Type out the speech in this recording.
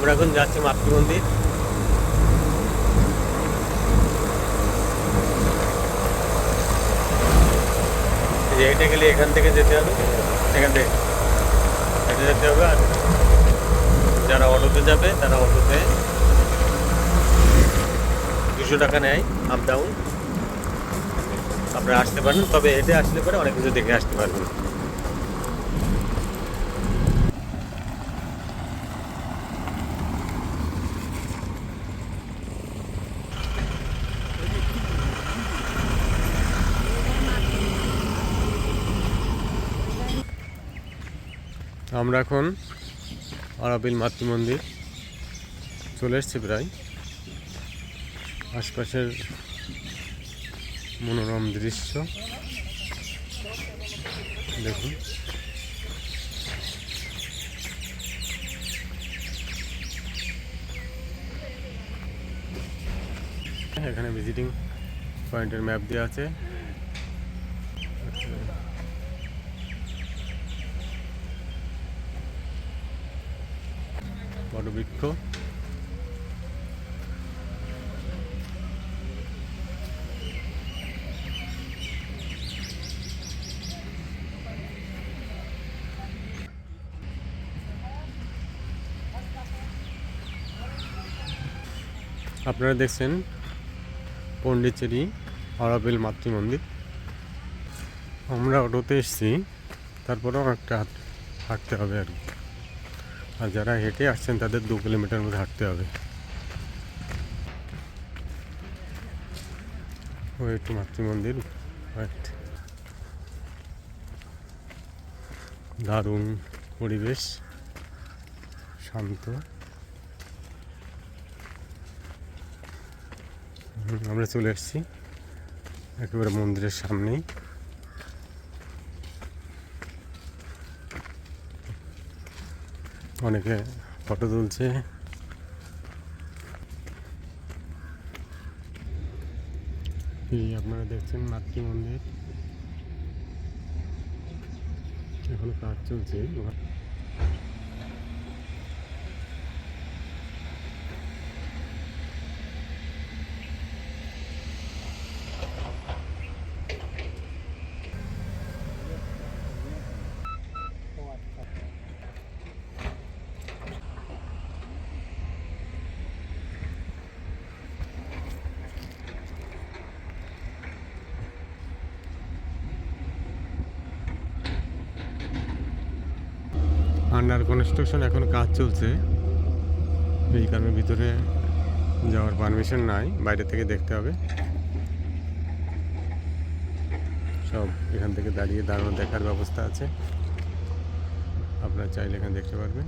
আমরা এখন যাচ্ছি মাতৃ মন্দির। এই যে হেঁটে গেলে এখান থেকে যেতে হবে। এখান থেকে হেঁটে যেতে হবে আর যারা অটোতে যাবে, তারা অটোতে দুশো টাকা নেয় আপ ডাউন আপনারা আসতে পারেন তবে হেঁটে আসলে পরে অনেক কিছু দেখে আসতে পারবেন। আমরা এখন আরাবিল মাতৃ মন্দির চলে এসছি প্রায়। আশপাশের মনোরম দৃশ্য। দেখুন। এখানে ভিজিটিং পয়েন্টের ম্যাপ দেওয়া আছে। বটবৃক্ষ আপনারা দেখছেন পন্ডিচেরি আরাবেল মাতৃ মন্দির আমরা অটোতে এসেছি, তারপরেও একটা হাঁটতে হবে আর কি। আর যারা হেঁটে আসছেন, তাদের দু কিলোমিটার মধ্যে হাঁটতে হবে। ওই একটু মাতৃ মন্দির দারুণ পরিবেশ। শান্ত। আমরা চলে এসেছি। একেবারে মন্দিরের সামনেই। অনেকে ফটো তুলছে। এই আপনারা দেখছেন মাতৃ মন্দির। এখনও কাজ চলছে। আন্ডার কনস্ট্রাকশন এখন কাজ চলছে। এই কারণে ভিতরে যাওয়ার পারমিশন নাই, বাইরে থেকে দেখতে হবে। সব এখান থেকে দাঁড়িয়ে দাঁড়ানো দেখার ব্যবস্থা আছে। আপনারা চাইলে এখানে দেখতে পারবেন।